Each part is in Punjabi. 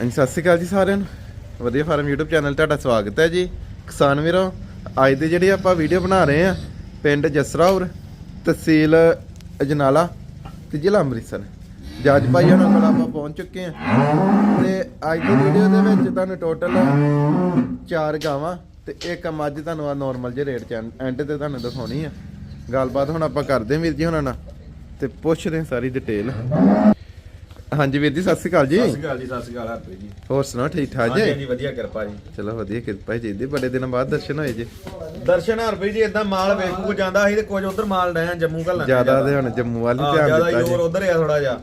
ਹਾਂਜੀ, ਸਤਿ ਸ਼੍ਰੀ ਅਕਾਲ ਜੀ ਸਾਰਿਆਂ ਨੂੰ। ਵਧੀਆ ਫਾਰਮ YouTube ਚੈਨਲ ਤੁਹਾਡਾ ਸਵਾਗਤ ਹੈ ਜੀ। ਕਿਸਾਨ ਵੀਰੋ, ਅੱਜ ਦੀ ਜਿਹੜੀ ਆਪਾਂ ਵੀਡੀਓ ਬਣਾ ਰਹੇ ਆ ਪਿੰਡ ਜਸਰਾਉਰ, ਤਹਿਸੀਲ ਅਜਨਾਲਾ ਤੇ ਜ਼ਿਲ੍ਹਾ ਅੰਮ੍ਰਿਤਸਰ। ਜੱਜ ਭਾਈ ਉਹਨਾਂ ਕੋਲ ਆਪਾਂ ਪਹੁੰਚ ਚੁੱਕੇ ਆ ਤੇ ਅੱਜ ਦੀ ਵੀਡੀਓ ਦੇ ਵਿੱਚ ਤੁਹਾਨੂੰ ਟੋਟਲ ਚਾਰ ਗਾਵਾਂ ਤੇ ਇੱਕ ਮੱਝ ਤੁਹਾਨੂੰ ਆ ਨਾਰਮਲ ਜਿਹੇ ਰੇਟ ਚ ਐਂਡ ਤੇ ਤੁਹਾਨੂੰ ਦਿਖਾਉਣੀ ਆ। ਗੱਲਬਾਤ ਹੁਣ ਆਪਾਂ ਕਰਦੇ ਹਾਂ ਵੀਰ ਜੀ ਉਹਨਾਂ ਨਾਲ ਤੇ ਪੁੱਛਦੇ ਹਾਂ ਸਾਰੀ ਡਿਟੇਲ ਹਾਂਜੀ ਵੀਰ ਜੀ ਸਤਿ ਸ਼੍ਰੀ ਅਕਾਲ ਜੀ। ਸਤਿ ਸ਼੍ਰੀ ਅਕਾਲ ਜੀ ਸਤਿ ਸ਼੍ਰੀ ਅਕਾਲ ਹਰਪ੍ਰੀਤ ਜੀ। ਹੋਰ ਸੁਣਾਓ ਠੀਕ ਠਾਕ ਜੀ? ਹਾਂਜੀ ਵਧੀਆ ਕਿਰਪਾ ਜੀ। ਚਲੋ ਵਧੀਆ ਕਿਰਪਾ ਜੀ ਦੀ ਬੜੇ ਦਿਨਾਂ ਬਾਅਦ ਦਰਸ਼ਨ ਹੋਏ ਜੀ। ਦਰਸ਼ਨ ਹਰਪ੍ਰੀਤ ਜੀ ਇਦਾਂ ਮਾਲ ਵੇਖੂ ਜਾਂਦਾ ਸੀ ਤੇ ਕੁਝ ਉਧਰ ਮਾਲ ਡਿਆ ਜੰਮੂ ਘੱਲਣ। ਜ਼ਿਆਦਾ ਤੇ ਹੁਣ ਜੰਮੂ ਵੱਲ ਧਿਆਨ ਜ਼ਿਆਦਾ ਦਿੱਤਾ ਜ਼ੋਰ ਜੀ ਉਧਰ ਆ ਥੋੜਾ ਜਿਹਾ।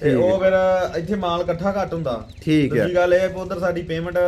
ਤੇ ਉਹ ਫਿਰ ਇੱਥੇ ਮਾਲ ਇਕੱਠਾ ਘੱਟ ਹੁੰਦਾ। ਠੀਕ ਹੈ। ਦੂਜੀ ਗੱਲ ਇਹ ਉਧਰ ਸਾਡੀ ਪੇਮੈਂਟ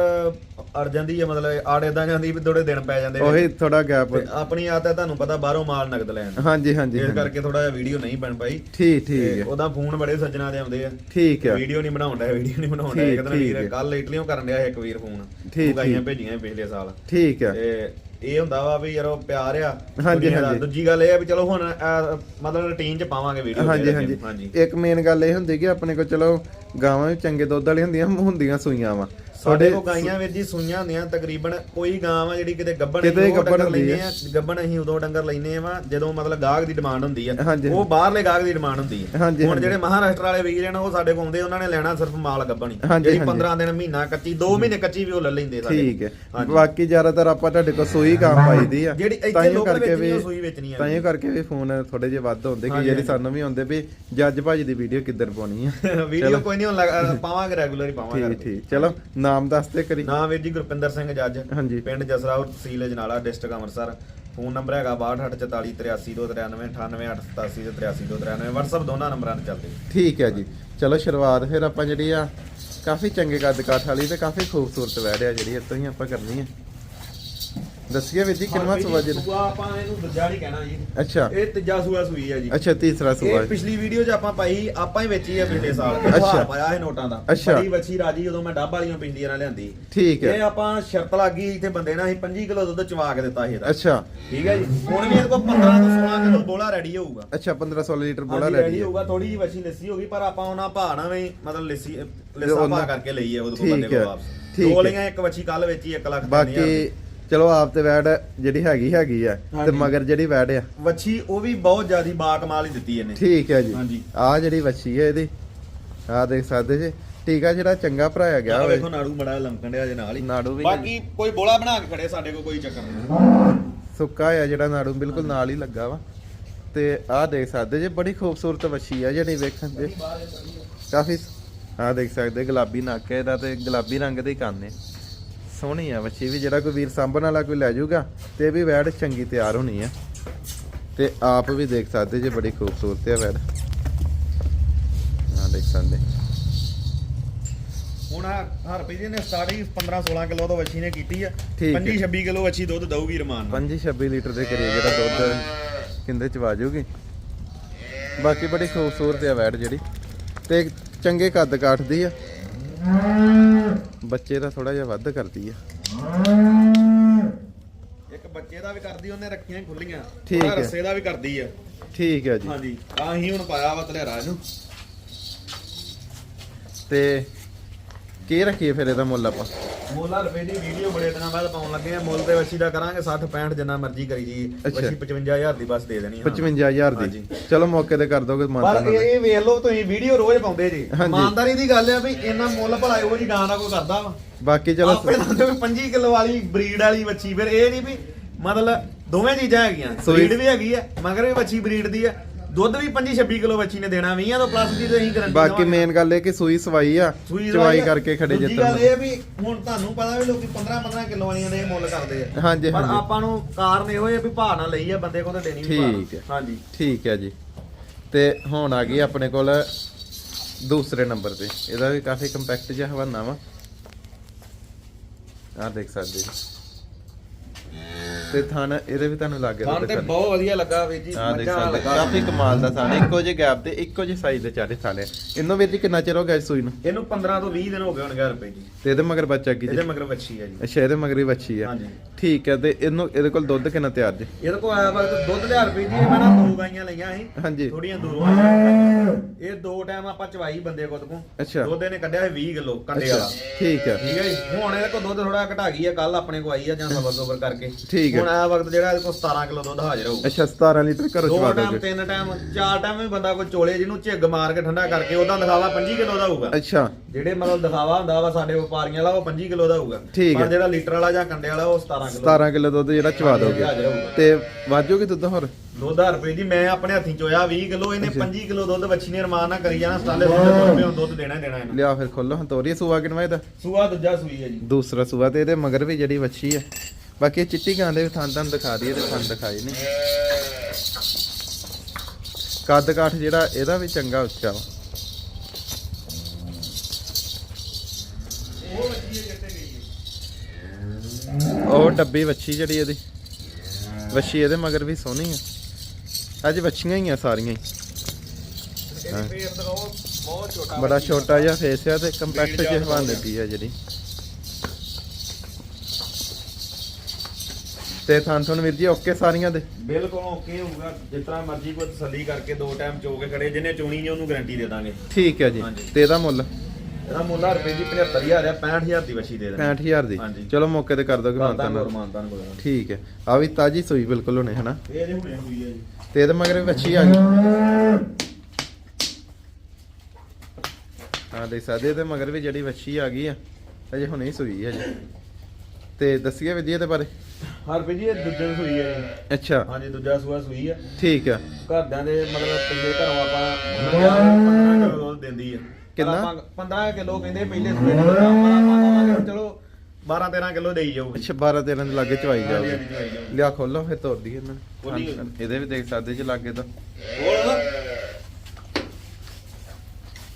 ਅੜ ਜਾਂਦੀ ਹੈ ਮਤਲਬ ਆੜ ਇਦਾਂ ਜਾਂਦੀ ਵੀ ਥੋੜੇ ਦਿਨ ਪੈ ਜਾਂਦੇ ਨੇ। ਉਹੀ ਥੋੜਾ ਗੈਪ ਤੇ ਆਪਣੀ ਆਦਤ ਹੈ ਤੁਹਾਨੂੰ ਪਤਾ ਬਾਹਰੋਂ ਮਾਲ ਨਗਦ ਲੈਣ ਹਾਂਜੀ ਹਾਂਜੀ ਇਸ। ਕਰਕੇ ਥੋੜਾ ਜਿਹਾ ਵੀਡੀਓ ਨਹੀਂ ਬਣ ਪਾਈ। ਠੀਕ ਠੀਕ ਤੇ ਹੈ। ਉਹਦਾ ਫੋਨ ਬੜੇ ਸੱਜਣਾ ਦੇ ਆਉਂਦੇ ਆ। ਠੀਕ ਹੈ। ਵੀਡੀਓ ਨਹੀਂ ਬਣਾਉਣ ਡਿਆ ਵੀਡੀਓ ਨਹੀਂ ਬਣਾਉਣ ਡਿਆ। ਠੀਕ, ਇੱਕ ਦਿਨ ਠੀਕ ਹੈ। ਵੀਰ ਕੱਲ ਇਟਲੀੋਂ ਕਰਨ ਡਿਆ ਇੱਕ ਵੀਰ ਫੋਨ ਠੀਕ, ਗਾਈਆਂ ਠੀਕ। ਭੇਜੀਆਂ ਸੀ ਪਿਛਲੇ ਸਾਲ। ਠੀਕ ਹੈ। ਤੇ ਇਹ ਹੁੰਦਾ ਵਾ ਵੀ ਯਾਰੋ ਪਿਆਰ ਆ ਹਾਂਜੀ, ਦੁਨੀਆ ਦਾ। ਹਾਂਜੀ। ਦੂਜੀ ਗੱਲ ਇਹ ਆ ਵੀ ਚਲੋ ਹੁਣ ਅਹ, ਮਤਲਬ ਰੁਟੀਨ ਚ ਪਾਵਾਂਗੇ ਵੀਡੀਓ ਹਾਂਜੀ ਹਾਂਜੀ ਇੱਕ ਮੇਨ ਗੱਲ ਇਹ ਹੁੰਦੀ ਕਿ ਆਪਣੇ ਕੋਲ ਚਲੋ ਗਾਵਾਂ ਵੀ ਚੰਗੇ ਦੁੱਧ ਵਾਲੀ ਹੁੰਦੀਆਂ ਹੁੰਦੀਆਂ ਸੂਈਆਂ ਵਾ ਸਾਡੇ ਕੋ ਗਾਈਆਂ ਵੀਰ ਜੀ ਸੂਈਆਂ ਹੁੰਦੀਆਂ ਤਕਰੀਬਨ ਕੋਈ ਗਾਂ ਵਾ ਜਿਹੜੀ ਕਿਤੇ ਗੱਬਣ ਕਿਤੇ ਹੁੰਦੀ ਲੈਂਦੇ ਆ। ਗੱਬਣ ਅਸੀਂ ਉਦੋਂ ਡੰਗਰ ਲੈਨੇ ਆ ਜਦੋਂ ਮਤਲਬ ਗਾਹਕ ਦੀ ਡਿਮਾਂਡ ਹੁੰਦੀ ਆ। ਉਹ ਬਾਹਰਲੇ ਗਾਹਕ ਦੀ ਡਿਮਾਂਡ ਹੁੰਦੀ ਆ। ਹੁਣ। ਜਿਹੜੇ ਮਹਾਰਾਸ਼ਟਰ ਵਾਲੇ ਵੀਰ ਨੇ ਉਹ ਸਾਡੇ ਕੋਲ ਆਉਂਦੇ ਉਹਨਾਂ ਨੇ ਲੈਣਾ ਸਿਰਫ ਮਾਲ ਗੱਬਣ ਹੀ। ਜਿਹੜੀ ਹਾਂਜੀ। 15 ਦਿਨ ਮਹੀਨਾ ਕੱਚੀ 2 ਮਹੀਨੇ ਕੱਚੀ ਵੀ ਉਹ ਲੈ ਲੈਂਦੇ ਸਾਡੇ। ਠੀਕ ਹੈ। ਬਾਕੀ ਜ਼ਿਆਦਾਤਰ ਆਪਾਂ ਤੁਹਾਡੇ ਕੋਲ ਸੂਈ ਗਾਂ ਪਾਈਦੀ ਆ। ਜਿਹੜੀ ਇੱਥੇ ਲੋਕਲ ਕਰਕੇ ਵੀ ਸੂਈ ਵੇਚਣੀ ਆ ਤਾਂਹੀਓ ਕਰਕੇ ਵੀ ਫੋਨ ਥੋੜੇ ਜਿਹੇ ਵੱਧ ਹੁੰਦੇ ਕਿ ਜਿਹੜੀ। ਸਾਨੂੰ ਵੀ ਆਉਂਦੇ ਵੀ ਜੱਜ ਭਾਜੀ ਦੀ ਵੀਡੀਓ ਕਿੱਦਣ ਪਾਉਣੀ ਆ। ਵੀਡੀਓ ਕੋਈ ਨਹੀਂ ਪਾਵਾਂਗੇ ਰੈਗੂਲਰ ਹੀ ਪਾਵਾਂਗੇ। ਠੀਕ ਠੀਕ। ਚਲੋ ਨਾਮ ਦੱਸਦੇ ਕਰੀ ਨਾਮ ਵੀਰ ਜੀ ਗੁਰਪਿੰਦਰ ਸਿੰਘ ਜੱਜ ਹਾਂਜੀ। ਪਿੰਡ ਜਸਰਾਉ ਤਹਿਸੀਲ Ajnala district Amritsar. Phone number ਹੈਗਾ 6284383293 WhatsApp ਦੋਨਾਂ ਨੰਬਰਾਂ ਤੇ ਚੱਲਦੇ। ਠੀਕ ਹੈ ਜੀ। ਚਲੋ ਸ਼ੁਰੂਆਤ ਫਿਰ ਆਪਾਂ ਜਿਹੜੀ ਆ ਕਾਫੀ ਚੰਗੇ ਕੱਦ ਕਾਠ ਵਾਲੀ ਤੇ ਕਾਫੀ ਖੂਬਸੂਰਤ ਵੈੜ ਆ ਜਿਹੜੀ ਇੱਥੋਂ ਹੀ ਆਪਾਂ ਕਰਨੀ ਹੈ ਦੱਸਿਆ ਵੀਰ ਜੀ ਕਿੰਨਾ ਸੂਆ ਜੀ? ਸੂਆ ਆਪਾਂ ਇਹਨੂੰ ਦੂਜਾ ਨਹੀਂ ਕਹਿਣਾ ਜੀ। ਅੱਛਾ। ਇਹ ਤੀਜਾ ਸੂਆ ਸੂਈ ਹੈ ਜੀ। ਅੱਛਾ ਤੀਸਰਾ ਸੂਆ ਇਹ ਪਿਛਲੀ ਵੀਡੀਓ 'ਚ ਆਪਾਂ ਪਾਈ ਆਪਾਂ ਹੀ ਵੇਚੀ ਹੈ ਪਿਛਲੇ ਸਾਲ। ਅੱਛਾ। ਪਾਇਆ ਇਹ ਨੋਟਾਂ ਦਾ। ਬੜੀ ਵੱਛੀ ਰਾਜੀ ਜਦੋਂ ਮੈਂ ਡੱਬ ਵਾਲੀਆਂ ਪਿੰਡੀਆਂ ਨਾਲ ਲਿਆਂਦੀ। ਠੀਕ ਇਹ ਹੈ ਆਪਾਂ ਸ਼ਰਤ ਲੱਗੀ ਇੱਥੇ ਬੰਦੇ ਨਾਲ ਅਸੀਂ 25 ਕਿਲੋ ਦੁੱਧ ਚਵਾ ਕੇ ਦਿੱਤਾ ਸੀ ਇਹਦਾ। ਅੱਛਾ। ਠੀਕ ਹੈ ਜੀ। ਹੁਣ ਵੀ ਇਹਦੇ ਕੋਲ 15 ਤੋਂ 16 ਕਿਲੋ ਬੋਲਾ ਰੈਡੀ ਹੋਊਗਾ। ਅੱਛਾ 15 16 ਲੀਟਰ ਬੋਲਾ ਰੈਡੀ ਹੋਊਗਾ। ਥੋੜੀ ਜਿਹੀ ਵਛੀ ਲੱਸੀ ਹੋਗੀ ਪਰ ਆਪਾਂ ਉਹਨਾਂ ਨਾਲ ਵੀ ਮਤਲਬ ਲੱਸੀ ਲੱਸਾ ਭਾਅ ਕਰਕੇ ਲਈ ਹੈ ਉਹਦੇ ਕੋਲ ਬੰਦੇ ਕੋਲ ਵਾਪਸ। ਦੋ। ਲਈਆਂ ਇੱਕ ਵਛੀ ਕੱਲ ਵੇਚੀ 1 ਲੱਖ ਬਾਕੀ ਚਲੋ ਆਪ ਤੇ ਵੈੜ ਜਿਹੜੀ ਹੈਗੀ ਹੈਗੀ ਆ ਤੇ। ਮਗਰ ਜਿਹੜੀ ਵੈੜ ਆ। ਵਛੀ ਉਹ ਵੀ ਬਹੁਤ ਜ਼ਿਆਦੀ ਬਾ ਕਮਾਲ ਹੀ ਦਿੱਤੀ ਇਹਨੇ। ਠੀਕ ਹੈ ਜੀ। ਆ ਜਿਹੜੀ ਵੱਛੀ ਹੈ ਇਹਦੀ ਆ ਦੇਖ ਸਕਦੇ ਜੀ। ਟੀਕਾ ਜਿਹੜਾ ਚੰਗਾ ਭਰਾਇਆ ਗਿਆ ਹੋਵੇ ਵੇਖੋ ਨਾੜੂ ਮੜਾ ਲੰਕਣ ਡਿਆ ਜੇ ਨਾਲ ਹੀ। ਨਾੜੂ ਵੀ ਬਾਕੀ ਕੋਈ ਬੋਲਾ ਬਣਾ ਕੇ ਖੜੇ ਸਾਡੇ ਕੋਲ ਕੋਈ ਚੱਕਰ ਨਹੀਂ। ਸੁੱਕਾ ਆ ਜਿਹੜਾ ਨਾੜੂ ਬਿਲਕੁਲ ਨਾਲ ਹੀ ਲੱਗਾ ਵਾ। ਤੇ ਆਹ ਦੇਖ ਸਕਦੇ ਜੀ ਬੜੀ ਖੂਬਸੂਰਤ ਵੱਛੀ ਆ ਜਿਹੜੀ ਵੇਖਣ ਦੇ। ਕਾਫੀ ਆਹ ਦੇਖ ਸਕਦੇ ਗੁਲਾਬੀ ਨੱਕ ਹੈ ਇਹਦਾ ਤੇ ਗੁਲਾਬੀ ਰੰਗ ਦੇ ਕੰਨ ਨੇ। ਸੋਹਣੀ ਆ ਵੱਛੀ ਵੀ ਜਿਹੜਾ ਕੋਈ ਵੀਰ ਸਾਂਭਣ ਵਾਲਾ ਕੋਈ ਲੈ ਜਾਊਗਾ ਤੇ ਇਹ ਵੀ ਵੈੜ ਚੰਗੀ ਤਿਆਰ ਹੋਣੀ ਆ। ਤੇ ਆਪ ਵੀ ਦੇਖ ਸਕਦੇ ਜੇ ਬੜੀ ਖੂਬਸੂਰਤ ਆ ਵੈੜ। ਆਹ ਦੇਖ ਸਕਦੇ। ਹੁਣ ਹਰਪੀ ਜੀ ਨੇ ਸਟਾਰਟਿੰਗ 15 16 ਕਿਲੋ ਤੋਂ ਵਛੀ ਨੇ ਕੀਤੀ ਆ। ਠੀਕ ਹੈ। 25 26 ਕਿਲੋ ਵਛੀ ਦੁੱਧ ਦਊਗੀ ਰਮਾਨ ਨਾਲ 25 26 ਲੀਟਰ ਦੇ ਕਰੀਬ ਜਿਹੜਾ ਦੁੱਧ ਕਿੰਦੇ ਚ ਵਾਜੂਗੀ ਬਾਕੀ ਬੜੀ ਖੂਬਸੂਰਤ ਆ ਵੈੜ ਜਿਹੜੀ। ਤੇ ਚੰਗੇ ਕੱਦ ਕਾਠਦੀ ਆ। ਬੱਚੇ ਦਾ ਥੋੜਾ ਜਿਹਾ ਵੱਧ ਕਰਦੀ ਆ। ਇੱਕ ਬੱਚੇ ਦਾ ਵੀ ਕਰਦੀ ਉਹਨੇ ਰੱਖੀਆਂ ਖੁੱਲੀਆਂ ਠੀਕ ਹੈ। ਰੱਸੇ ਦਾ ਵੀ ਕਰਦੀ ਆ। ਠੀਕ ਹੈ ਜੀ। ਹਾਂਜੀ ਆ ਹੀ ਹੁਣ ਪਾਇਆ ਵਾ ਤਲੇਰਾ ਇਹਨੂੰ। ਤੇ ਕੀ ਰੱਖੀਏ ਫਿਰ ਇਹਦਾ ਮੁੱਲ ਆਪਾਂ? ਮੁੱਲ ਰੁਪਏ ਦੀ ਵੀਡੀਓ ਬੜੇ ਦਿਨਾਂ ਬਾਅਦ ਪਾਉਣ ਲੱਗੇ ਆ। ਮੁੱਲ ਤੇ ਵੱਛੀ ਦਾ ਕਰਾਂਗੇ 60 65 ਜਿੰਨਾ ਮਰਜ਼ੀ ਕਰੀ ਜੀ ਅੱਛਾ। ਵੱਛੀ 55000 ਦੀ ਬਸ ਦੇ ਦੇਣੀ ਆ। 55000 ਦੀ। ਹਾਂਜੀ। ਚਲੋ ਮੌਕੇ ਤੇ ਕਰ ਦੋਗੇ ਪਰ ਮਾਨਤਾ ਇਹ ਇਹ ਵੇਖ ਲਓ ਤੁਸੀਂ ਵੀਡੀਓ ਰੋਜ਼ ਪਾਉਂਦੇ ਜੀ। ਹਾਂਜੀ। ਇਮਾਨਦਾਰੀ ਦੀ ਗੱਲ ਆ ਵੀ ਇੰਨਾ ਮੁੱਲ ਭਲਾ ਇਹੋ ਜੀ ਗਾਂ ਦਾ ਕੋਈ ਕਰਦਾ ਵਾ। ਬਾਕੀ ਚਲੋ ਆਪੇ ਤਾਂ 25 ਕਿਲੋ ਵਾਲੀ ਬਰੀਡ ਵਾਲੀ ਵੱਛੀ। ਫਿਰ ਇਹ ਨਹੀਂ ਵੀ ਮਤਲਬ ਦੋਵੇਂ ਚੀਜ਼ਾਂ ਹੈਗੀਆਂ। ਬਰੀਡ ਵੀ ਹੈਗੀ ਆ ਮਗਰ ਵੀ ਵੱਛੀ ਬਰੀਡ ਦੀ ਆ। ਦੁੱਧ ਵੀ 25 26 ਕਿਲੋ ਵੱਛੀ ਨੇ ਦੇਣਾ 20 ਤੋਂ ਪਲੱਸ ਦੀ ਤੇ ਅਸੀਂ ਗਰੰਟੀ ਬਾਕੀ ਮੇਨ ਗੱਲ ਇਹ ਕਿ ਸੂਈ ਸਵਾਈ ਆ ਸੂਈ ਚਵਾਈ ਆ। ਕਰਕੇ ਖੜੇ ਦੂਜੀ ਜਿੱਤਣ ਗੱਲ ਇਹ ਵੀ ਹੁਣ ਤੁਹਾਨੂੰ ਪਤਾ ਵੀ ਲੋਕੀ 15 15 ਕਿਲੋ ਵਾਲੀਆਂ ਦੇ ਮੁੱਲ ਕਰਦੇ ਆ। ਹਾਂਜੀ ਪਰ ਆਪਾਂ ਨੂੰ ਕਾਰਨ ਇਹੋ ਹੈ ਵੀ ਭਾਅ ਨਾਲ ਲਈ ਆ ਬੰਦੇ ਕੋਲ ਤੇ ਦੇਣੀ ਵੀ। ਠੀਕ ਹੈ। ਹਾਂਜੀ। ਠੀਕ ਹੈ ਜੀ। ਤੇ ਹੁਣ ਆ ਗਈ ਆਪਣੇ ਕੋਲ ਦੂਸਰੇ ਨੰਬਰ ਤੇ। ਇਹਦਾ ਵੀ ਕਾਫੀ ਕੰਪੈਕਟ ਜਿਹਾ ਹਵਾਨਾ ਵਾ। ਆਹ ਦੇਖ ਸਕਦੇ ਜੀ ਤੇ ਥਣ ਇਹਦੇ ਵੀ ਤੁਹਾਨੂੰ ਲੱਗੇ ਖਾਣ ਤੇ ਬਹੁਤ ਵਧੀਆ ਲੱਗਾ ਵੀਰ ਜੀ ਹਾਂ ਦੇਖ ਸਕਦੇ ਕਾਫੀ ਕਮਾਲ ਦਾ ਥਣ ਇੱਕੋ ਜਿਹੇ ਗੈਪ ਤੇ ਇੱਕੋ ਜਿਹੇ ਸਾਈਜ਼ ਦੇ ਚਾਰੇ ਥਾਣੇ। ਇਹਨੂੰ ਵੀਰ ਜੀ ਕਿੰਨਾ ਚਿਰ ਹੋ ਗਿਆ ਸੂਈ ਨੂੰ? ਇਹਨੂੰ 15 ਤੋਂ 20 ਦਿਨ ਹੋ ਗਏ ਹੋਣਗੇ ਰੁਪਏ ਜੀ। ਤੇ ਇਹਦੇ ਮਗਰ ਬੱਚਾ ਕੀ ਜੀ? ਇਹਦੇ ਮਗਰ ਵੱਛੀ ਹੈ ਜੀ। ਅੱਛਾ ਇਹਦੇ ਮਗਰ ਹੀ ਬੱਚੀ ਆ। ਹਾਂਜੀ। ਠੀਕ ਹੈ ਤੇ ਇਹਨੂੰ ਇਹਦੇ ਕੋਲ ਦੁੱਧ ਕਿੰਨਾ ਤਿਆਰ ਜੀ? ਇਹਦੇ ਕੋਲ ਆਇਆ ਵਕਤ ਦੁੱਧ ਲਿਆ ਰੁਪਏ ਜੀ ਮੈਂ ਨਾ ਦੋ ਗਾਈਆਂ ਲਈਆਂ ਸੀ। ਹਾਂਜੀ। ਥੋੜੀਆਂ ਦੂਰੋਂ ਆਈਆਂ। ਇਹ ਦੋ ਟਾਈਮ ਆਪਾਂ ਚਵਾਈ ਬੰਦੇ ਕੋਲ ਤੋਂ। ਅੱਛਾ। ਦੁੱਧ ਇਹਨੇ ਕੱਢਿਆ ਸੀ 20 ਕਿਲੋ ਕੰਡੇ ਵਾਲਾ। ਠੀਕ ਹੈ ਠੀਕ ਹੈ ਜੀ। ਹੁਣ ਇਹਦੇ ਕੋਲ ਦੁੱਧ ਥੋੜਾ ਘਟਾ ਗਈ ਆ ਕੱਲ ਆਪਣੇ ਕੋ ਆਈ ਆ ਜਾਂ ਸਬਰ ਸਬਰ ਕਰਕੇ। ਠੀਕ ਹੈ। ਹੁਣ ਆਇਆ ਵਕਤ ਜਿਹੜਾ ਇਹਦੇ ਕੋਲ 17 ਕਿਲੋ ਦੁੱਧ ਹਾਜ਼ਰ ਹੋਊ। ਅੱਛਾ 17 ਲੀਟਰ ਘਰੋਂ ਦੋ ਚਵਾ ਟਾਈਮ ਦੋਗੇ ਤਿੰਨ ਟਾਈਮ ਚਾਰ ਟਾਈਮ ਵੀ ਬੰਦਾ ਕੋਈ ਚੋਲੇ ਜਿਹਨੂੰ ਝਿੱਗ ਮਾਰ ਕੇ ਠੰਡਾ ਕਰਕੇ ਉਹਦਾ ਦਿਖਾਵਾ 25 ਕਿਲੋ ਦਾ ਹੋਊਗਾ। ਅੱਛਾ। ਜਿਹੜੇ ਮਤਲਬ ਦਿਖਾਵਾ ਹੁੰਦਾ ਵਾ ਸਾਡੇ ਵਪਾਰੀਆਂ ਵਾਲਾ ਉਹ 25 ਕਿਲੋ ਦਾ ਹੋਊਗਾ। ਠੀਕ ਹੈ। ਪਰ ਜਿਹੜਾ ਲੀਟਰ ਵਾਲਾ ਜਾਂ ਕੰਡੇ ਵਾਲਾ ਉਹ 17 ਕਿਲੋ 17 ਕਿਲੋ ਦੁੱਧ ਜਿਹੜਾ ਚਵਾ ਦੋਗੇ ਹਾਜ਼ਰ ਹੋਊਗਾ। ਤੇ ਵਾਜੋਗੇ ਦੁੱਧ ਹੋਰ? 2000 ਰੁਪਏ ਦੀ ਮੈਂ ਆਪਣੇ ਹੱਥੀਂ ਚੋਇਆ 20 ਕਿਲੋ ਇਹਨੇ ਅੱਛਾ। 25 ਕਿਲੋ ਦੁੱਧ ਬੱਚੀ ਨੇ ਰਮਾਨ ਨਾਲ ਕਰੀ ਜਾਣਾ ਸਟਾਲੇ ਹੁਣ ਦੁੱਧ ਦੇਣਾ ਹੀ ਦੇਣਾ ਇਹਨੂੰ। ਲਿਆ ਫਿਰ ਖੋਲੋ ਹੁਣ ਤੋਰੀਏ ਸੂਆ ਕਿਨਵਾ ਇਹਦਾ? ਸੂਆ ਦੂਜਾ ਸੂਈ ਹੈ ਜੀ। ਦੂਸਰਾ ਸੂਆ ਤੇ ਇਹਦੇ ਮਗਰ ਵੀ ਜਿਹੜੀ ਵੱਛੀ ਹੈ। ਬਾਕੀ ਇਹ ਚਿੱਟੀ ਗਾਂ ਦੇ ਵੀ ਥਾਂ ਤੁਹਾਨੂੰ ਦਿਖਾ ਦਈਏ ਤੇ ਥਾਂ ਦਿਖਾਈ ਨਹੀਂ। ਕੱਦ ਕਾਠ ਜਿਹੜਾ ਇਹਦਾ ਵੀ ਚੰਗਾ ਉੱਚਾ ਵਾ। ਉਹ ਡੱਬੀ ਵੱਛੀ ਜਿਹੜੀ ਇਹਦੀ। ਵੱਛੀ ਇਹਦੇ ਮਗਰ ਵੀ ਸੋਹਣੀ ਆ। ਅੱਜ ਵੱਛੀਆਂ ਹੀ ਆ ਸਾਰੀਆਂ ਹੀ। ਬੜਾ ਛੋਟਾ ਜਿਹਾ ਫੇਸ ਆ ਤੇ ਕੰਪੈਕਟ ਜਿਹਾ ਹਵਾਨ ਆ ਜਿਹੜੀ। ਤੇ ਥਾਂ ਤੁਹਾਨੂੰ ਵੀਰ ਜੀ ਓਕੇ ਸਾਰੀਆਂ ਦੇ? ਬਿਲਕੁਲ ਓਕੇ ਹੋਊਗਾ ਜਿਸ ਤਰ੍ਹਾਂ ਮਰਜ਼ੀ ਕੋਈ ਤਸੱਲੀ ਕਰਕੇ ਦੋ ਟਾਈਮ ਚੋ ਕੇ ਖੜੇ ਜਿਹਨੇ ਚੋਣੀ ਨੇ ਉਹਨੂੰ ਗਾਰੰਟੀ ਦੇ ਦਾਂਗੇ। ਠੀਕ ਹੈ ਜੀ। ਤੇ ਇਹਦਾ ਮੁੱਲ? ਇਹਦਾ ਮੁੱਲ ਆ ਰੁਪਏ ਦੀ 75000 ਆ 65000 ਦੀ ਵਛੀ ਦੇ ਦੇਣਾ 65000 ਦੀ। ਹਾਂਜੀ। ਚਲੋ ਮੌਕੇ ਤੇ ਕਰ ਦੋਗੇ ਮਾਨਤਾਨ ਠੀਕ ਹੈ। ਆ ਵੀ ਤਾਜੀ ਸੂਈ ਬਿਲਕੁਲ ਹੋਣੇ ਹਨਾ? ਇਹ ਜੇ ਹੁਣੇ ਹੋਈ ਹੈ ਜੀ। ਤੇ ਇਹਦੇ ਮਗਰ ਵੀ ਵੱਛੀ ਆ ਗਈ। ਹਾਂ ਦੇ ਸਾਦੇ ਤੇ ਮਗਰ ਵੀ ਜਿਹੜੀ ਵੱਛੀ ਆ ਗਈ ਆ ਅਜੇ ਹੁਣੇ ਹੀ ਸੂਈ ਹੈ ਜੀ। ਤੇ ਦੱਸੀਏ ਵਿਧੀ ਦੇ ਬਾਰੇ। ਹਰ ਰੁਪਏ ਜੀ ਇਹ ਦੂਜੇ ਸੂਈ ਹੈ ਜੀ। ਅੱਛਾ। ਹਾਂਜੀ ਦੂਜਾ ਸੂਆ ਸੂਈ ਹੈ ਠੀਕ ਆ। ਘਰਦਿਆਂ ਦੇ ਮਤਲਬ ਪਹਿਲੇ ਘਰੋਂ ਆਪਾਂ 15 ਕਿਲੋ ਦਿੰਦੀ ਆ। ਕਿੰਨਾ? ਪਰ ਆਪਾਂ 15 ਕਿਲੋ ਕਹਿੰਦੇ ਪਹਿਲੇ ਸੂਏ ਦੇ ਆਪਾਂ ਆਪਾਂ ਚਲੋ 12 13 ਕਿਲੋ ਦੇਈ ਜਾਊਗੀ ਅੱਛਾ 12 13 ਦੇ ਲਾਗੇ ਚਵਾਈ ਹਾਂਜੀ ਚਵਾਈ ਲਿਆ ਖੋਲੋ ਫਿਰ ਤੋੜ ਦਈਏ ਇਹਨਾਂ। ਨੂੰ। ਇਹਦੇ ਵੀ ਦੇਖ ਸਕਦੇ ਜੀ ਲਾਗੇ ਤਾਂ। ਹੋਰ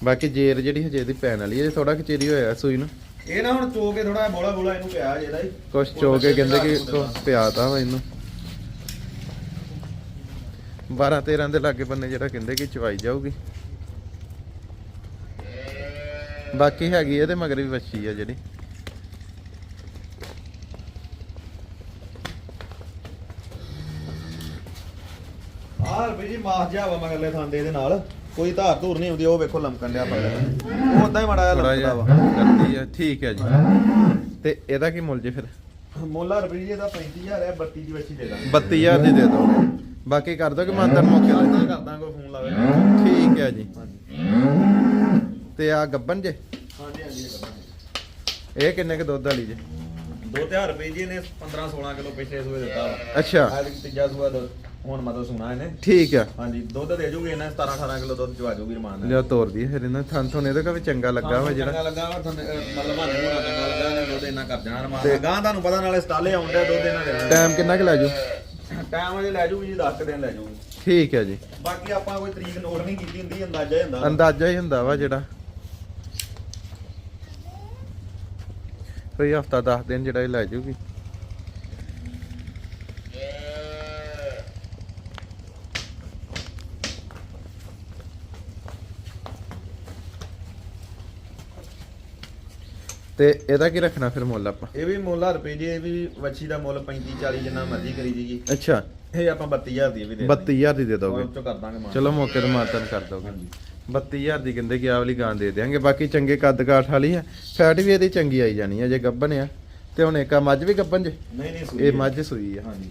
ਬਾਕੀ ਜੇਰ ਜਿਹੜੀ ਹਜੇ ਇਹਦੀ ਪੈਣ ਵਾਲੀ ਹੈ ਥੋੜਾ ਕਚੇਰੀ ਹੋਇਆ ਸੂਈ ਨੂੰ। ਇਹ ਨਾ ਹੁਣ ਚੋ ਕੇ ਥੋੜਾ ਬੋਲਾ ਬੋਲਾ ਇਹਨੂੰ ਪਿਆ ਜਿਹੜਾ ਹੀ। ਕੁਛ ਚੋ ਕੇ ਕਹਿੰਦੇ ਕਿ ਕੁਛ ਪਿਆਤਾ ਵਾ ਇਹਨੂੰ। 12 13 ਦੇ ਲਾਗੇ ਬੰਨੇ ਜਿਹੜਾ ਕਹਿੰਦੇ ਕਿ ਚਵਾਈ ਜਾਊਗੀ। ਬਾਕੀ ਹੈਗੀ ਇਹਦੇ ਮਗਰ ਵੀ ਵੱਛੀ ਆ ਜਿਹੜੀ। ਆਹ ਰੁਪਏ ਜੀ ਮਾਸ ਜਿਹਾ ਵਾ ਮਗਰਲੇ ਥਾਂਦੇ ਇਹਦੇ ਨਾਲ। ਕੋਈ ਧਾਰ ਧੂਰ ਨਹੀਂ ਹੁੰਦੀ ਉਹ ਵੇਖੋ ਲਮਕਣ ਡਿਆ ਪੱਲੇ ਉਹ ਉਦਾਂ ਹੀ ਮਾੜਾ ਜਿਹਾ ਥੋੜਾ ਲਮਕਦਾ ਜਿਹਾ ਵਾ। ਕਰਦੀ ਆ ਠੀਕ ਹੈ ਜੀ। ਤੇ ਇਹਦਾ ਕੀ ਮੁੱਲ ਜੇ ਫਿਰ? ਮੋਲਾ ਜੀ ਇਹਦਾ 35000 ਹੈ 32 ਦੀ ਵੱਛੀ ਦੇ ਦਾਂਗੇ। 32000 ਦੀ ਦੇ ਦੋਗੇ। ਬਾਕੀ ਕਰ ਦੋਗੇ ਮਾਨਤਨ ਮੌਕੇ ਕਰਦਾ ਤੇ ਕਰਦਾ ਕੋਈ ਫੋਨ ਲਾਵੇ ਠੀਕ ਹੈ ਜੀ। ਤੇ ਆ ਗੱਬਨ ਜੇ? ਹਾਂਜੀ ਹਾਂਜੀ ਇਹ ਕਿੰਨੇ ਕ ਦੁੱਧ ਵਾਲੀ ਜੇ? ਦੋ ਤਿਉਹਾਰ ਰੁਪਏ ਜੀ ਨੇ 15 16 ਕਿਲੋ ਪਿਛਲੇ ਸੂਏ ਦਿੱਤਾ ਵਾ। ਅੱਛਾ। ਅੱਜ ਤੀਜਾ ਸੂਆ ਦੁੱਧ। ਹੁਣ ਮਤਲਬ ਸੁਣਾ ਇਹਨੇ। ਠੀਕ ਆ। ਹਾਂਜੀ ਦੁੱਧ ਦੇ ਜੂਗੀ ਇਹਨਾਂ 17 18 ਕਿਲੋ ਦੁੱਧ ਚਵਾ ਜੂਗੀ ਰਮਾਨ ਨਾਲ। ਲਿਆ ਤੋਰ ਦੀ ਫਿਰ ਇਹਨਾਂ ਥਾਂ ਥੋਂ ਇਹਦੇ ਕਾ ਵੀ ਚੰਗਾ ਲੱਗਾ ਵਾ ਜਿਹੜਾ। ਚੰਗਾ ਲੱਗਾ ਵਾ ਤੁਹਾਨੂੰ, ਅਹ, ਮਤਲਬ ਹਾਨੇ ਹੋਣਾ ਚੰਗਾ ਲੱਗਾ ਇਹਨੇ ਦੁੱਧ ਇੰਨਾ ਕਰ ਜਾਣਾ ਰਮਾਨ ਤੇ- ਗਾਂ ਤੁਹਾਨੂੰ ਪਤਾ ਨਾਲੇ ਸਟਾਲੇ ਆਉਂਦੇ ਦੁੱਧ ਇਹਨਾਂ ਦੇ ਟਾਈਮ ਕਿੰਨਾ ਕੁ ਲੈ ਜੂ? ਟਾਈਮ ਅਜੇ ਲੈ ਜੂਗੀ ਜੀ 10 ਦਿਨ ਲੈ ਜੂਗੀ। ਠੀਕ ਹੈ ਜੀ। ਬਾਕੀ ਆਪਾਂ ਕੋਈ ਤਰੀਕ ਨੋਟ ਨਹੀਂ ਕੀਤੀ ਹੁੰਦੀ ਅੰਦਾਜ਼ਾ ਹੀ ਹੁੰਦਾ ਅੰਦਾਜ਼ਾ ਹੀ ਹੁੰਦਾ ਵਾ ਜਿਹੜਾ। ਕੋਈ ਹਫਤਾ 10 ਦਿਨ ਜਿਹੜਾ ਇਹ ਲੈ ਜੂਗੀ। ਤੇ ਇਹਦਾ ਕੀ ਰੱਖਣਾ ਫਿਰ ਮੁੱਲ ਆਪਾਂ? ਇਹ ਵੀ ਮੁੱਲ ਹਰ ਰੁਪਏ ਜੀ ਇਹ ਵੀ ਵੱਛੀ ਦਾ ਮੁੱਲ 35 40 ਜਿੰਨਾ ਮਰਜ਼ੀ ਕਰੀ ਜੀ ਅੱਛਾ। ਇਹ ਆਪਾਂ 32000 ਦੀ ਵੀ ਦੇ 32000 ਦੀ ਦੇ ਦੋਗੇ। ਉਹ ਚੋਂ ਕਰ ਦਾਂਗੇ ਮਾਨ ਚਲੋ ਮੌਕੇ ਤੇ ਮਾਤਨ ਕਰ ਦੋਗੇ। ਹਾਂਜੀ। 32000 ਦੀ ਕਹਿੰਦੇ ਕਿ ਆਹ ਵਾਲੀ ਗਾਂ ਦੇ ਦਿਆਂਗੇ ਬਾਕੀ ਚੰਗੇ ਕੱਦ ਕਾਠ ਵਾਲੀ ਆ। ਫੈਟ ਵੀ ਇਹਦੀ ਚੰਗੀ ਆਈ ਜਾਣੀ ਆ ਜੇ ਗੱਬਨ ਆ। ਤੇ ਹੁਣ ਇੱਕ ਆ ਮੱਝ ਵੀ ਗੱਬਨ ਜੇ? ਨਹੀਂ ਨਹੀਂ ਸੂਈ ਇਹ। ਮੱਝ ਸੂਈ ਆ। ਹਾਂਜੀ।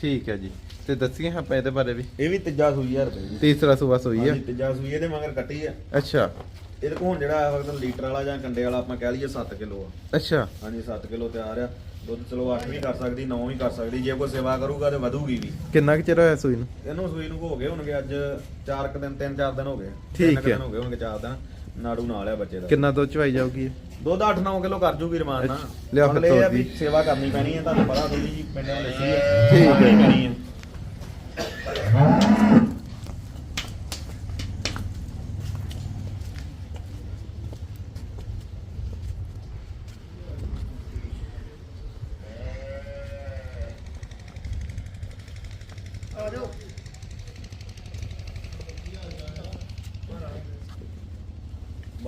ਠੀਕ ਹੈ ਜੀ। ਤੇ ਦੱਸੀਏ ਆਪਾਂ ਇਹਦੇ ਬਾਰੇ ਵੀ। ਇਹ ਵੀ ਤੀਜਾ ਸੂਈ ਆ ਰੁਪਏ ਜੀ ਤੀਸਰਾ ਸੂਆ ਸੂਈ ਆ। ਹਾਂਜੀ ਤੀਜਾ ਸੂਈ ਇਹਦੇ ਮਗਰ ਕੱਟੀ ਆ। ਅੱਛਾ। ਇਹਦੇ ਕੋਲ ਹੁਣ ਜਿਹੜਾ ਆ ਵਕਤ ਲੀਟਰ ਵਾਲਾ ਜਾਂ ਕੰਡੇ ਵਾਲਾ ਆਪਾਂ ਕਹਿ ਲਈਏ 7 ਕਿਲੋ ਆ। ਅੱਛਾ। ਹਾਂਜੀ 7 ਕਿਲੋ ਤਿਆਰ ਆ। ਦੁੱਧ ਚਲੋ 8 ਵੀ ਕਰ ਸਕਦੀ 9 ਵੀ ਕਰ ਸਕਦੀ। ਜੇ ਕੋਈ ਸੇਵਾ ਕਰੂਗਾ ਤੇ ਵਧੂਗੀ ਵੀ। ਕਿੰਨਾ ਕੁ ਚਿਰ ਹੋਇਆ ਸੂਈ ਨੂੰ? ਇਹਨੂੰ ਸੂਈ ਨੂੰ ਹੋ ਗਏ ਹੋਣਗੇ ਅੱਜ 4 ਕੁ ਦਿਨ 3-4 ਦਿਨ ਹੋ ਗਏ। ਠੀਕ ਹੈ। ਦਿਨ ਹੋ ਗਏ ਹੋਣਗੇ 4 ਦਿਨ। ਨਾੜੂ ਨਾਲ ਆ ਬੱਚੇ ਦਾ। ਕਿੰਨਾ ਦੁੱਧ ਚਵਾਈ ਜਾਊਗੀ? ਦੁੱਧ 8-9 ਕਿਲੋ ਕਰ ਜੂਗੀ ਰਮਾਨ ਨਾਲ। ਲਿਆ ਫਿਰ। ਸੇਵਾ ਕਰਨੀ ਪੈਣੀ ਹੈ ਤੁਹਾਨੂੰ ਪਤਾ ਥੋੜੀ ਜੀ ਪਿੰਡਾਂ ਲੱਸੀ ਹੈ। ਠੀਕ ਹੈ।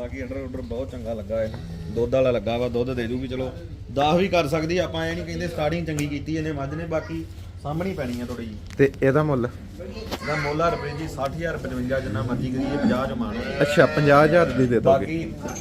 ਬਾਕੀ ਅੰਡਰ ਆਰਡਰ ਬਹੁਤ ਚੰਗਾ ਲੱਗਾ ਹੈ ਦੁੱਧ ਵਾਲਾ ਲੱਗਾ ਵਾ, ਦੁੱਧ ਦੇ ਦੂਗੀ, ਚਲੋ 10 ਵੀ ਕਰ ਸਕਦੀ ਆਪਾਂ ਇਹ ਨਹੀਂ ਕਹਿੰਦੇ ਸਟਾਰਟਿੰਗ ਚੰਗੀ ਕੀਤੀ, ਇਹਨੇ ਮੱਝ ਨੇ, ਬਾਕੀ ਸਾਹਮਣੀ ਪੈਣੀ ਆ ਥੋੜੀ ਜੀ ਤੇ ਇਹਦਾ ਮੁੱਲ? ਇਹਦਾ ਮੁੱਲ ਆ ਰੁਪਏ ਜੀ 60000 55 ਜਿੰਨਾ ਮਰਜ਼ੀ ਕਰੀਏ 50 ਚ ਮਾਣ ਅੱਛਾ 50000 ਦੀ ਦੇ ਦੋਗੇ। ਬਾਕੀ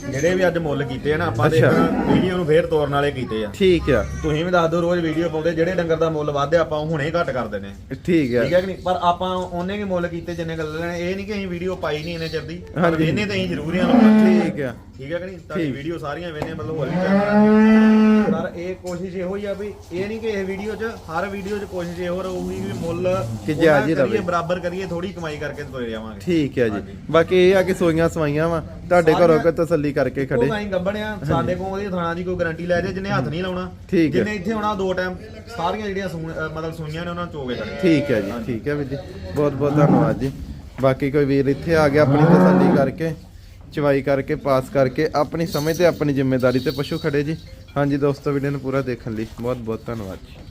ਜਿਹੜੇ ਵੀ ਅੱਜ ਮੁੱਲ ਕੀਤੇ ਆ ਨਾ ਆਪਾਂ ਦੇ ਅੱਛਾ। ਵੀਡੀਓ ਨੂੰ ਫੇਰ ਤੋਰਨ ਵਾਲੇ ਕੀਤੇ ਆ। ਠੀਕ ਆ। ਤੁਸੀਂ ਵੀ ਦੱਸ ਦਿਓ ਰੋਜ਼ ਵੀਡੀਓ ਪਾਉਂਦੇ ਜਿਹੜੇ ਡੰਗਰ ਦਾ ਮੁੱਲ ਵੱਧਦੇ ਆਪਾਂ ਉਹ ਹੁਣੇ ਘੱਟ ਕਰ ਦਿੰਦੇ ਠੀਕ ਆ। ਠੀਕ ਹੈ ਕਿ ਨਹੀਂ? ਪਰ ਆਪਾਂ ਉਹਨੇ ਕੀ ਮੁੱਲ ਕੀਤੇ ਜਿੰਨੇ ਗੱਲ ਲੈਣੇ ਇਹ ਨਹੀਂ ਕਿ ਅਸੀਂ ਵੀਡੀਓ ਪਾਈ ਨਹੀਂ ਇਹਨੇ ਚਿਰ ਦੀ ਹਾਂਜੀ। ਇਹਨੇ ਤਾਂ ਅਸੀਂ ਜ਼ਰੂਰ ਆ ਲੋਕਾਂ ਠੀਕ ਆ। ਠੀਕ ਹੈ ਕਿ ਨਹੀਂ? ਤੁਹਾਡੀ ਠੀਕ। ਵੀਡੀਓ ਸਾਰੀਆਂ ਵੇਨੇ ਮਤਲਬ ਹੋਰ ਵੀ ਕਰਾਂਗੇ ਪਰ ਇਹ ਕੋਸ਼ਿਸ਼ ਇਹੋ ਹੀ ਆ ਵੀ ਇਹ ਨਹੀਂ ਕਿ ਇਹ ਵੀਡੀਓ 'ਚ ਹਰ ਵੀਡੀਓ 'ਚ ਕੋਸ਼ਿਸ਼ ਇਹੋ ਰਹੂਗੀ ਵੀ ਮੁੱਲ ਕਿ ਜਾਇਜ਼ ਹੀ ਉਹਨਾਂ ਕਰੀਏ, ਰਵੇ। ਬਰਾਬਰ ਕਰੀਏ ਥੋੜੀ ਕਮਾਈ ਕਰਕੇ ਤੁਰੇ ਜਾਵਾਂਗੇ। ਠੀਕ ਆ ਜੀ। ਬਾਕੀ ਇਹ ਆ ਕਿ ਸੋਈਆਂ ਸਵਾਈਆਂ ਵਾ। ਤੁਹਾਡੇ ਘਰੋਂ ਕੋਈ ਤਸੱਲੀ ਕਰਕੇ ਖੜੇ। ਹੀ ਗੱਬਣਿਆ ਸਾਡੇ ਕੋਲ ਉਹਦੀ ਥਾਣਾ ਦੀ ਕੋਈ ਗਾਰੰਟੀ ਲੈ ਜੇ ਜਿਹਨੇ ਹੱਥ ਨਹੀਂ ਲਾਉਣਾ ਹੈ। ਜਿਹਨੇ ਇੱਥੇ ਆਉਣਾ ਦੋ ਟਾਈਮ ਸਾਰੀਆਂ ਜਿਹੜੀਆਂ ਮਤਲਬ ਸੂਈਆਂ ਨੇ ਉਹਨਾਂ ਨੂੰ ਚੋਗੇ ਖੜੇ ਠੀਕ ਹੈ ਜੀ ਠੀਕ ਹੈ ਵੀਰ ਜੀ। ਬਹੁਤ ਬਹੁਤ ਧੰਨਵਾਦ ਜੀ। ਬਾਕੀ ਕੋਈ ਵੀਰ ਇੱਥੇ ਆ ਗਿਆ ਆਪਣੀ ਤਸੱਲੀ ਕਰਕੇ ਚਵਾਈ ਕਰਕੇ ਪਾਸ ਕਰਕੇ ਆਪਣੀ ਸਮਝ ਤੇ ਆਪਣੀ ਜ਼ਿੰਮੇਵਾਰੀ ਤੇ ਪਸ਼ੂ ਖੜੇ ਜੀ। ਹਾਂਜੀ ਦੋਸਤੋ ਵੀਡੀਓ ਨੂੰ ਪੂਰਾ ਦੇਖਣ ਲਈ ਬਹੁਤ ਬਹੁਤ ਧੰਨਵਾਦ ਜੀ।